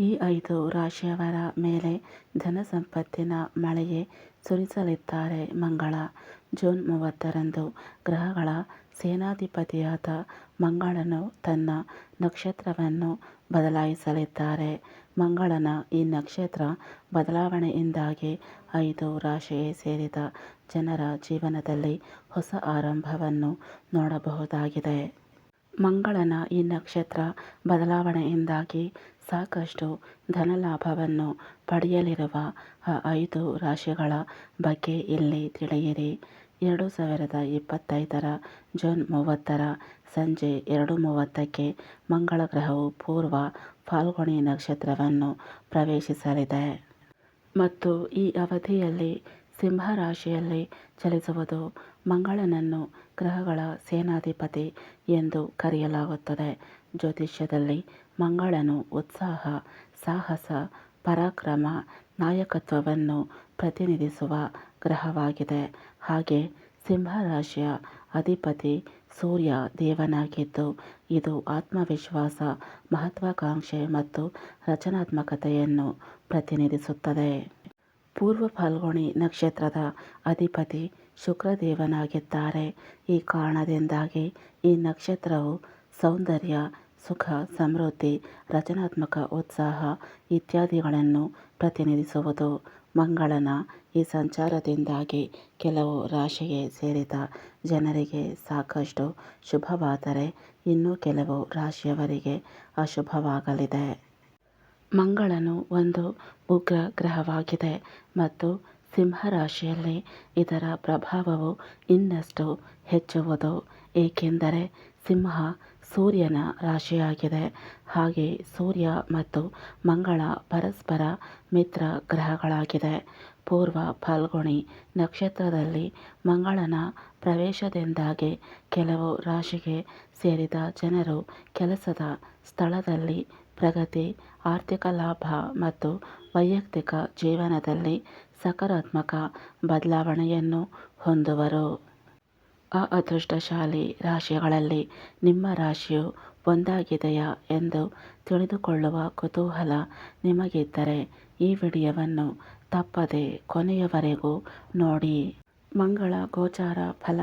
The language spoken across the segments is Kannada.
ಈ ಐದು ರಾಶಿಯವರ ಮೇಲೆ ಧನ ಸಂಪತ್ತಿನ ಮಳೆಯೇ ಸುರಿಸಲಿದ್ದಾರೆ ಮಂಗಳ. ಜೂನ್ ಮೂವತ್ತರಂದು ಗ್ರಹಗಳ ಸೇನಾಧಿಪತಿಯಾದ ಮಂಗಳನು ತನ್ನ ನಕ್ಷತ್ರವನ್ನು ಬದಲಾಯಿಸಲಿದ್ದಾರೆ. ಮಂಗಳನ ಈ ನಕ್ಷತ್ರ ಬದಲಾವಣೆಯಿಂದಾಗಿ ಐದು ರಾಶಿಯೇ ಸೇರಿದ ಜನರ ಜೀವನದಲ್ಲಿ ಹೊಸ ಆರಂಭವನ್ನು ನೋಡಬಹುದಾಗಿದೆ. ಮಂಗಳನ ಈ ನಕ್ಷತ್ರ ಬದಲಾವಣೆಯಿಂದಾಗಿ ಸಾಕಷ್ಟು ಧನಲಾಭವನ್ನು ಪಡೆಯಲಿರುವ ಆ ಐದು ರಾಶಿಗಳ ಬಗ್ಗೆ ಇಲ್ಲಿ ತಿಳಿಯಿರಿ. ಎರಡು ಸಾವಿರದ ಇಪ್ಪತ್ತೈದರ ಜೂನ್ ಮೂವತ್ತರ ಸಂಜೆ ಎರಡು ಮೂವತ್ತಕ್ಕೆ ಮಂಗಳ ಗ್ರಹವು ಪೂರ್ವ ಫಾಲ್ಗುಣಿ ನಕ್ಷತ್ರವನ್ನು ಪ್ರವೇಶಿಸಲಿದೆ. ಮತ್ತು ಈ ಅವಧಿಯಲ್ಲಿ ಸಿಂಹ ರಾಶಿಯಲ್ಲಿ ಚಲಿಸುವುದು ಮಂಗಳನನ್ನು ಗ್ರಹಗಳ ಸೇನಾಧಿಪತಿ ಎಂದು ಕರೆಯಲಾಗುತ್ತದೆ. ಜ್ಯೋತಿಷ್ಯದಲ್ಲಿ ಮಂಗಳನು ಉತ್ಸಾಹ, ಸಾಹಸ, ಪರಾಕ್ರಮ, ನಾಯಕತ್ವವನ್ನು ಪ್ರತಿನಿಧಿಸುವ ಗ್ರಹವಾಗಿದೆ. ಹಾಗೆ ಸಿಂಹರಾಶಿಯ ಅಧಿಪತಿ ಸೂರ್ಯ ದೇವನಾಗಿದ್ದು, ಇದು ಆತ್ಮವಿಶ್ವಾಸ, ಮಹತ್ವಾಕಾಂಕ್ಷೆ ಮತ್ತು ರಚನಾತ್ಮಕತೆಯನ್ನು ಪ್ರತಿನಿಧಿಸುತ್ತದೆ. ಪೂರ್ವ ಫಾಲ್ಗುಣಿ ನಕ್ಷತ್ರದ ಅಧಿಪತಿ ಶುಕ್ರದೇವನಾಗಿದ್ದಾರೆ. ಈ ಕಾರಣದಿಂದಾಗಿ ಈ ನಕ್ಷತ್ರವು ಸೌಂದರ್ಯ, ಸುಖ, ಸಮೃದ್ಧಿ, ರಚನಾತ್ಮಕ ಉತ್ಸಾಹ ಇತ್ಯಾದಿಗಳನ್ನು ಪ್ರತಿನಿಧಿಸುವುದು. ಮಂಗಳನ ಈ ಸಂಚಾರದಿಂದಾಗಿ ಕೆಲವು ರಾಶಿಗೆ ಸೇರಿದ ಜನರಿಗೆ ಸಾಕಷ್ಟು ಶುಭವಾದರೆ ಇನ್ನು ಕೆಲವು ರಾಶಿಯವರಿಗೆ ಅಶುಭವಾಗಲಿದೆ. ಮಂಗಳನು ಒಂದು ಉಗ್ರ ಗ್ರಹವಾಗಿದೆ ಮತ್ತು ಸಿಂಹ ರಾಶಿಯಲ್ಲಿ ಇದರ ಪ್ರಭಾವವು ಇನ್ನಷ್ಟು ಹೆಚ್ಚುವುದು, ಏಕೆಂದರೆ ಸಿಂಹ ಸೂರ್ಯನ ರಾಶಿಯಾಗಿದೆ. ಹಾಗೆ ಸೂರ್ಯ ಮತ್ತು ಮಂಗಳ ಪರಸ್ಪರ ಮಿತ್ರ ಗ್ರಹಗಳಾಗಿದೆ. ಪೂರ್ವ ಫಾಲ್ಗುಣಿ ನಕ್ಷತ್ರದಲ್ಲಿ ಮಂಗಳನ ಪ್ರವೇಶದಿಂದಾಗಿ ಕೆಲವು ರಾಶಿಗೆ ಸೇರಿದ ಜನರು ಕೆಲಸದ ಸ್ಥಳದಲ್ಲಿ ಪ್ರಗತಿ, ಆರ್ಥಿಕ ಲಾಭ ಮತ್ತು ವೈಯಕ್ತಿಕ ಜೀವನದಲ್ಲಿ ಸಕಾರಾತ್ಮಕ ಬದಲಾವಣೆಯನ್ನು ಹೊಂದುವರು. ಆ ಅದೃಷ್ಟಶಾಲಿ ರಾಶಿಗಳಲ್ಲಿ ನಿಮ್ಮ ರಾಶಿಯು ಒಂದಾಗಿದೆಯಾ ಎಂದು ತಿಳಿದುಕೊಳ್ಳುವ ಕುತೂಹಲ ನಿಮಗಿದ್ದರೆ ಈ ವಿಡಿಯೋವನ್ನು ತಪ್ಪದೆ ಕೊನೆಯವರೆಗೂ ನೋಡಿ. ಮಂಗಳ ಗೋಚಾರ ಫಲ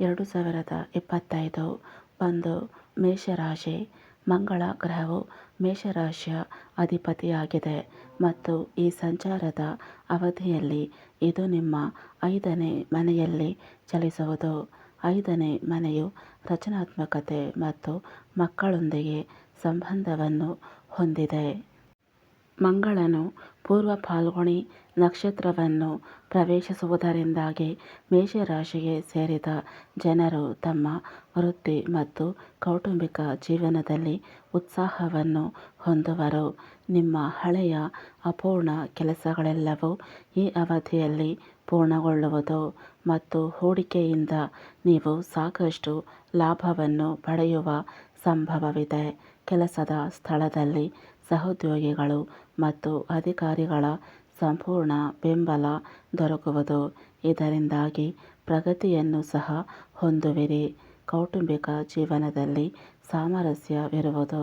ಎರಡು ಸಾವಿರದ ಇಪ್ಪತ್ತೈದು ಒಂದು ಮೇಷರಾಶಿ. ಮಂಗಳ ಗ್ರಹವು ಮೇಷರಾಶಿಯ ಅಧಿಪತಿಯಾಗಿದೆ ಮತ್ತು ಈ ಸಂಚಾರದ ಅವಧಿಯಲ್ಲಿ ಇದು ನಿಮ್ಮ ಐದನೇ ಮನೆಯಲ್ಲಿ ಚಲಿಸುವುದು. ಐದನೇ ಮನೆಯು ರಚನಾತ್ಮಕತೆ ಮತ್ತು ಮಕ್ಕಳೊಂದಿಗೆ ಸಂಬಂಧವನ್ನು ಹೊಂದಿದೆ. ಮಂಗಳನು ಪೂರ್ವ ಫಾಲ್ಗುಣಿ ನಕ್ಷತ್ರವನ್ನು ಪ್ರವೇಶಿಸುವುದರಿಂದಾಗಿ ಮೇಷರಾಶಿಗೆ ಸೇರಿದ ಜನರು ತಮ್ಮ ವೃತ್ತಿ ಮತ್ತು ಕೌಟುಂಬಿಕ ಜೀವನದಲ್ಲಿ ಉತ್ಸಾಹವನ್ನು ಹೊಂದುವರು. ನಿಮ್ಮ ಹಳೆಯ ಅಪೂರ್ಣ ಕೆಲಸಗಳೆಲ್ಲವೂ ಈ ಅವಧಿಯಲ್ಲಿ ಪೂರ್ಣಗೊಳ್ಳುವುದು ಮತ್ತು ಹೂಡಿಕೆಯಿಂದ ನೀವು ಸಾಕಷ್ಟು ಲಾಭವನ್ನು ಪಡೆಯುವ ಸಂಭವವಿದೆ. ಕೆಲಸದ ಸ್ಥಳದಲ್ಲಿ ಸಹೋದ್ಯೋಗಿಗಳು ಮತ್ತು ಅಧಿಕಾರಿಗಳ ಸಂಪೂರ್ಣ ಬೆಂಬಲ ದೊರಕುವುದು. ಇದರಿಂದಾಗಿ ಪ್ರಗತಿಯನ್ನು ಸಹ ಹೊಂದುವಿರಿ. ಕೌಟುಂಬಿಕ ಜೀವನದಲ್ಲಿ ಸಾಮರಸ್ಯವಿರುವುದು.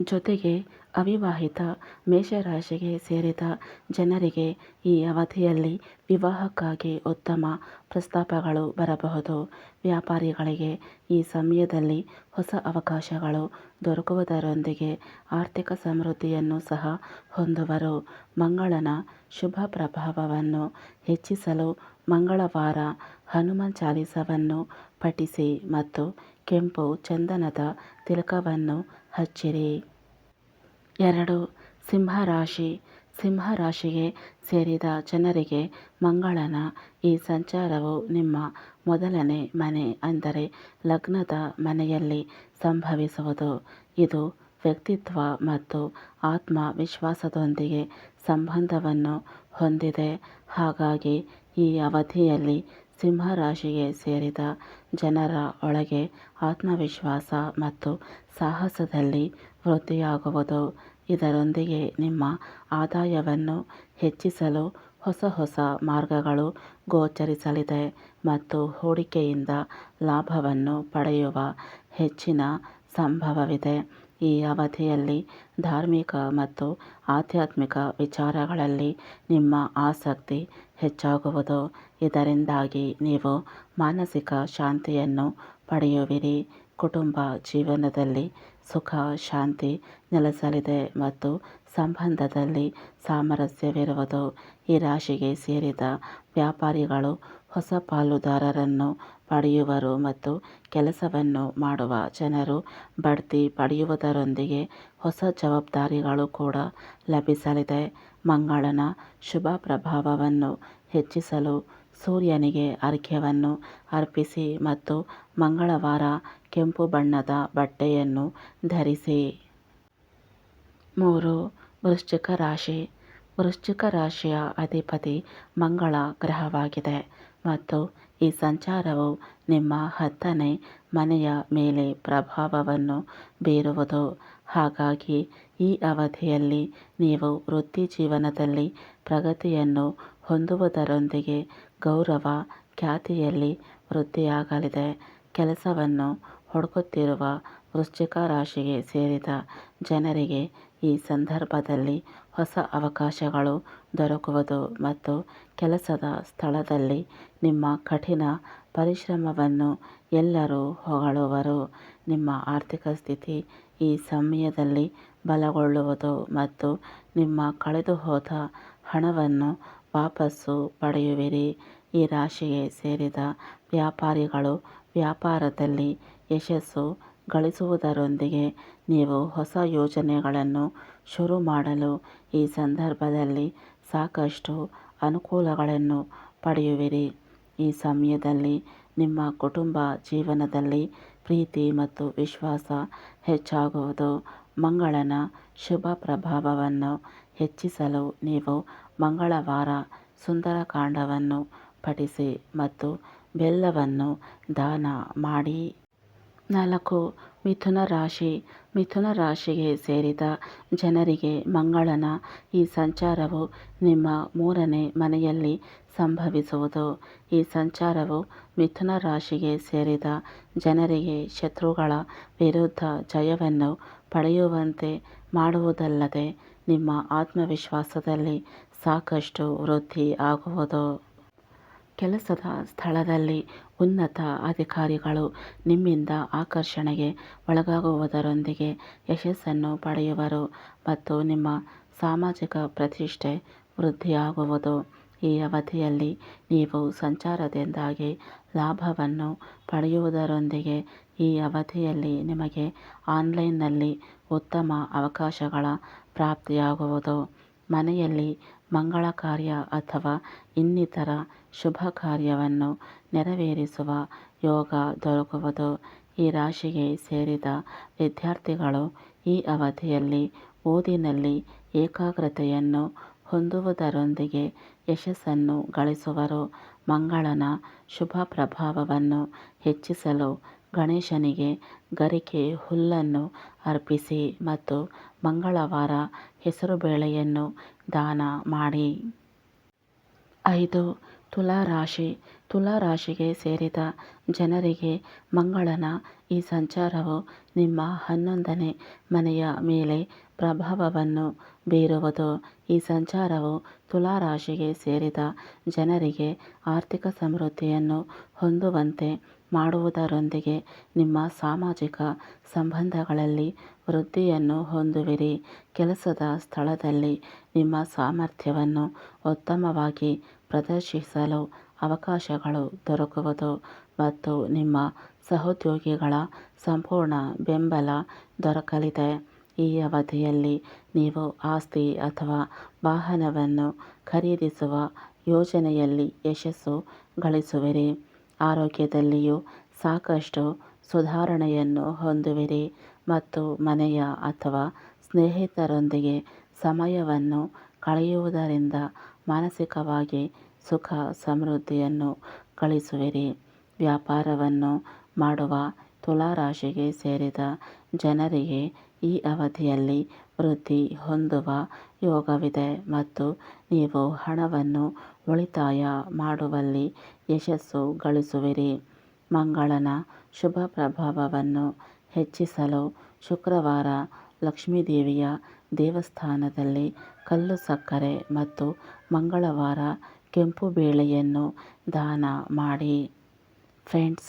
ಜೊತೆಗೆ ಅವಿವಾಹಿತ ಮೇಷರಾಶಿಗೆ ಸೇರಿದ ಜನರಿಗೆ ಈ ಅವಧಿಯಲ್ಲಿ ವಿವಾಹಕ್ಕಾಗಿ ಉತ್ತಮ ಪ್ರಸ್ತಾಪಗಳು ಬರಬಹುದು. ವ್ಯಾಪಾರಿಗಳಿಗೆ ಈ ಸಮಯದಲ್ಲಿ ಹೊಸ ಅವಕಾಶಗಳು ದೊರಕುವುದರೊಂದಿಗೆ ಆರ್ಥಿಕ ಸಮೃದ್ಧಿಯನ್ನು ಸಹ ಹೊಂದುವರು. ಮಂಗಳನ ಶುಭ ಪ್ರಭಾವವನ್ನು ಹೆಚ್ಚಿಸಲು ಮಂಗಳವಾರ ಹನುಮಾನ್ ಚಾಲಿಸವನ್ನು ಪಠಿಸಿ ಮತ್ತು ಕೆಂಪು ಚಂದನದ ತಿಲಕವನ್ನು ಹಚ್ಚಿರಿ. ಎರಡು ಸಿಂಹ ರಾಶಿ ಸಿಂಹ ರಾಶಿಗೆ ಸೇರಿದ ಜನರಿಗೆ ಮಂಗಳನ ಈ ಸಂಚಾರವು ನಿಮ್ಮ ಮೊದಲನೇ ಮನೆ ಅಂದರೆ ಲಗ್ನದ ಮನೆಯಲ್ಲಿ ಸಂಭವಿಸುವುದು. ಇದು ವ್ಯಕ್ತಿತ್ವ ಮತ್ತು ಆತ್ಮವಿಶ್ವಾಸದೊಂದಿಗೆ ಸಂಬಂಧವನ್ನು ಹೊಂದಿದೆ. ಹಾಗಾಗಿ ಈ ಅವಧಿಯಲ್ಲಿ ಸಿಂಹ ರಾಶಿಗೆ ಸೇರಿದ ಜನರ ಒಳಗೆ ಆತ್ಮವಿಶ್ವಾಸ ಮತ್ತು ಸಾಹಸದಲ್ಲಿ ವೃದ್ಧಿಯಾಗುವುದು ಇದರೊಂದಿಗೆ ನಿಮ್ಮ ಆದಾಯವನ್ನು ಹೆಚ್ಚಿಸಲು ಹೊಸ ಹೊಸ ಮಾರ್ಗಗಳು ಗೋಚರಿಸಲಿದೆ ಮತ್ತು ಹೂಡಿಕೆಯಿಂದ ಲಾಭವನ್ನು ಪಡೆಯುವ ಹೆಚ್ಚಿನ ಸಂಭವವಿದೆ. ಈ ಅವಧಿಯಲ್ಲಿ ಧಾರ್ಮಿಕ ಮತ್ತು ಆಧ್ಯಾತ್ಮಿಕ ವಿಚಾರಗಳಲ್ಲಿ ನಿಮ್ಮ ಆಸಕ್ತಿ ಹೆಚ್ಚಾಗುವುದು. ಇದರಿಂದಾಗಿ ನೀವು ಮಾನಸಿಕ ಶಾಂತಿಯನ್ನು ಪಡೆಯುವಿರಿ. ಕುಟುಂಬ ಜೀವನದಲ್ಲಿ ಸುಖ, ಶಾಂತಿ ನೆಲೆಸಲಿದೆ ಮತ್ತು ಸಂಬಂಧದಲ್ಲಿ ಸಾಮರಸ್ಯವಿರುವುದು. ಈ ರಾಶಿಗೆ ಸೇರಿದ ವ್ಯಾಪಾರಿಗಳು ಹೊಸ ಪಾಲುದಾರರನ್ನು ಪಡೆಯುವರು ಮತ್ತು ಕೆಲಸವನ್ನು ಮಾಡುವ ಜನರು ಬಡ್ತಿ ಪಡೆಯುವುದರೊಂದಿಗೆ ಹೊಸ ಜವಾಬ್ದಾರಿಗಳು ಕೂಡ ಲಭಿಸಲಿದೆ. ಮಂಗಳನ ಶುಭ ಪ್ರಭಾವವನ್ನು ಹೆಚ್ಚಿಸಲು ಸೂರ್ಯನಿಗೆ ಅರ್ಘ್ಯವನ್ನು ಅರ್ಪಿಸಿ ಮತ್ತು ಮಂಗಳವಾರ ಕೆಂಪು ಬಣ್ಣದ ಬಟ್ಟೆಯನ್ನು ಧರಿಸಿ. ಮೂರು, ವೃಶ್ಚಿಕ ರಾಶಿ. ವೃಶ್ಚಿಕ ರಾಶಿಯ ಅಧಿಪತಿ ಮಂಗಳ ಗ್ರಹವಾಗಿದೆ ಮತ್ತು ಈ ಸಂಚಾರವು ನಿಮ್ಮ ಹತ್ತನೇ ಮನೆಯ ಮೇಲೆ ಪ್ರಭಾವವನ್ನು ಬೀರುವುದು. ಹಾಗಾಗಿ ಈ ಅವಧಿಯಲ್ಲಿ ನೀವು ವೃತ್ತಿ ಜೀವನದಲ್ಲಿ ಪ್ರಗತಿಯನ್ನು ಹೊಂದುವುದರೊಂದಿಗೆ ಗೌರವ ಖ್ಯಾತಿಯಲ್ಲಿ ವೃದ್ಧಿಯಾಗಲಿದೆ. ಕೆಲಸವನ್ನು ಹುಡುಕುತ್ತಿರುವ ವೃಶ್ಚಿಕ ರಾಶಿಗೆ ಸೇರಿದ ಜನರಿಗೆ ಈ ಸಂದರ್ಭದಲ್ಲಿ ಹೊಸ ಅವಕಾಶಗಳು ದೊರಕುವುದು ಮತ್ತು ಕೆಲಸದ ಸ್ಥಳದಲ್ಲಿ ನಿಮ್ಮ ಕಠಿಣ ಪರಿಶ್ರಮವನ್ನು ಎಲ್ಲರೂ ಹೊಗಳುವರು. ನಿಮ್ಮ ಆರ್ಥಿಕ ಸ್ಥಿತಿ ಈ ಸಮಯದಲ್ಲಿ ಬಲಗೊಳ್ಳುವುದು ಮತ್ತು ನಿಮ್ಮ ಕಳೆದುಹೋದ ಹಣವನ್ನು ವಾಪಸ್ಸು ಪಡೆಯುವಿರಿ. ಈ ರಾಶಿಗೆ ಸೇರಿದ ವ್ಯಾಪಾರಿಗಳು ವ್ಯಾಪಾರದಲ್ಲಿ ಯಶಸ್ಸು ಗಳಿಸುವುದರೊಂದಿಗೆ ನೀವು ಹೊಸ ಯೋಜನೆಗಳನ್ನು ಶುರು ಮಾಡಲು ಈ ಸಂದರ್ಭದಲ್ಲಿ ಸಾಕಷ್ಟು ಅನುಕೂಲಗಳನ್ನು ಪಡೆಯುವಿರಿ. ಈ ಸಮಯದಲ್ಲಿ ನಿಮ್ಮ ಕುಟುಂಬ ಜೀವನದಲ್ಲಿ ಪ್ರೀತಿ ಮತ್ತು ವಿಶ್ವಾಸ ಹೆಚ್ಚಾಗುವುದು. ಮಂಗಳನ ಶುಭ ಪ್ರಭಾವವನ್ನು ಹೆಚ್ಚಿಸಲು ನೀವು ಮಂಗಳವಾರ ಸುಂದರಕಾಂಡವನ್ನು ಪಠಿಸಿ ಮತ್ತು ಬೆಲ್ಲವನ್ನು ದಾನ ಮಾಡಿ. ನಾಲ್ಕು, ಮಿಥುನ ರಾಶಿ. ಮಿಥುನ ರಾಶಿಗೆ ಸೇರಿದ ಜನರಿಗೆ ಮಂಗಳನ ಈ ಸಂಚಾರವು ನಿಮ್ಮ ಮೂರನೇ ಮನೆಯಲ್ಲಿ ಸಂಭವಿಸುವುದು. ಈ ಸಂಚಾರವು ಮಿಥುನ ರಾಶಿಗೆ ಸೇರಿದ ಜನರಿಗೆ ಶತ್ರುಗಳ ವಿರುದ್ಧ ಜಯವನ್ನು ಪಡೆಯುವಂತೆ ಮಾಡುವುದಲ್ಲದೆ ನಿಮ್ಮ ಆತ್ಮವಿಶ್ವಾಸದಲ್ಲಿ ಸಾಕಷ್ಟು ವೃದ್ಧಿ ಆಗುವುದು. ಕೆಲಸದ ಸ್ಥಳದಲ್ಲಿ ಉನ್ನತ ಅಧಿಕಾರಿಗಳು ನಿಮ್ಮಿಂದ ಆಕರ್ಷಣೆಗೆ ಒಳಗಾಗುವುದರೊಂದಿಗೆ ಯಶಸ್ಸನ್ನು ಪಡೆಯುವರು ಮತ್ತು ನಿಮ್ಮ ಸಾಮಾಜಿಕ ಪ್ರತಿಷ್ಠೆ ವೃದ್ಧಿಯಾಗುವುದು. ಈ ಅವಧಿಯಲ್ಲಿ ನೀವು ಸಂಚಾರದಿಂದಾಗಿ ಲಾಭವನ್ನು ಪಡೆಯುವುದರೊಂದಿಗೆ ಈ ಅವಧಿಯಲ್ಲಿ ನಿಮಗೆ ಆನ್ಲೈನ್ನಲ್ಲಿ ಉತ್ತಮ ಅವಕಾಶಗಳ ಪ್ರಾಪ್ತಿಯಾಗುವುದು. ಮನೆಯಲ್ಲಿ ಮಂಗಳ ಕಾರ್ಯ ಅಥವಾ ಇನ್ನಿತರ ಶುಭ ಕಾರ್ಯವನ್ನು ನೆರವೇರಿಸುವ ಯೋಗ ದೊರಕುವುದು ಈ ರಾಶಿಗೆ ಸೇರಿದ ವಿದ್ಯಾರ್ಥಿಗಳು ಈ ಅವಧಿಯಲ್ಲಿ ಓದಿನಲ್ಲಿ ಏಕಾಗ್ರತೆಯನ್ನು ಹೊಂದುವುದರೊಂದಿಗೆ ಯಶಸ್ಸನ್ನು ಗಳಿಸುವರು. ಮಂಗಳನ ಶುಭ ಪ್ರಭಾವವನ್ನು ಹೆಚ್ಚಿಸಲು ಗಣೇಶನಿಗೆ ಗರಿಕೆ ಹುಲ್ಲನ್ನು ಅರ್ಪಿಸಿ ಮತ್ತು ಮಂಗಳವಾರ ಹೆಸರುಬೇಳೆಯನ್ನು ದಾನ ಮಾಡಿ. ಐದು ತುಲಾ ರಾಶಿ ತುಲಾ ರಾಶಿಗೆ ಸೇರಿದ ಜನರಿಗೆ ಮಂಗಳನ ಈ ಸಂಚಾರವು ನಿಮ್ಮ ಹನ್ನೊಂದನೇ ಮನೆಯ ಮೇಲೆ ಪ್ರಭಾವವನ್ನು ಬೀರುವುದು. ಈ ಸಂಚಾರವು ತುಲಾ ರಾಶಿಗೆ ಸೇರಿದ ಜನರಿಗೆ ಆರ್ಥಿಕ ಸಮೃದ್ಧಿಯನ್ನು ಹೊಂದುವಂತೆ ಮಾಡುವುದರೊಂದಿಗೆ ನಿಮ್ಮ ಸಾಮಾಜಿಕ ಸಂಬಂಧಗಳಲ್ಲಿ ವೃದ್ಧಿಯನ್ನು ಹೊಂದುವಿರಿ. ಕೆಲಸದ ಸ್ಥಳದಲ್ಲಿ ನಿಮ್ಮ ಸಾಮರ್ಥ್ಯವನ್ನು ಉತ್ತಮವಾಗಿ ಪ್ರದರ್ಶಿಸಲು ಅವಕಾಶಗಳು ದೊರಕುವುದು ಮತ್ತು ನಿಮ್ಮ ಸಹೋದ್ಯೋಗಿಗಳ ಸಂಪೂರ್ಣ ಬೆಂಬಲ ದೊರಕಲಿದೆ. ಈ ಅವಧಿಯಲ್ಲಿ ನೀವು ಆಸ್ತಿ ಅಥವಾ ವಾಹನವನ್ನು ಖರೀದಿಸುವ ಯೋಜನೆಯಲ್ಲಿ ಯಶಸ್ಸು ಗಳಿಸುವಿರಿ. ಆರೋಗ್ಯದಲ್ಲಿಯೂ ಸಾಕಷ್ಟು ಸುಧಾರಣೆಯನ್ನು ಹೊಂದುವಿರಿ ಮತ್ತು ಮನೆಯ ಅಥವಾ ಸ್ನೇಹಿತರೊಂದಿಗೆ ಸಮಯವನ್ನು ಕಳೆಯುವುದರಿಂದ ಮಾನಸಿಕವಾಗಿ ಸುಖ ಸಮೃದ್ಧಿಯನ್ನು ಗಳಿಸುವಿರಿ. ವ್ಯಾಪಾರವನ್ನು ಮಾಡುವ ತುಲಾ ರಾಶಿಗೆ ಸೇರಿದ ಜನರಿಗೆ ಈ ಅವಧಿಯಲ್ಲಿ ವೃದ್ಧಿ ಹೊಂದುವ ಯೋಗವಿದೆ ಮತ್ತು ನೀವು ಹಣವನ್ನು ಉಳಿತಾಯ ಮಾಡುವಲ್ಲಿ ಯಶಸ್ಸು ಗಳಿಸುವಿರಿ. ಮಂಗಳನ ಶುಭ ಪ್ರಭಾವವನ್ನು ಹೆಚ್ಚಿಸಲು ಶುಕ್ರವಾರ ಲಕ್ಷ್ಮೀದೇವಿಯ ದೇವಸ್ಥಾನದಲ್ಲಿ ಕಲ್ಲು ಸಕ್ಕರೆ ಮತ್ತು ಮಂಗಳವಾರ ಕೆಂಪು ಬೇಳೆಯನ್ನು ದಾನ ಮಾಡಿ. ಫ್ರೆಂಡ್ಸ್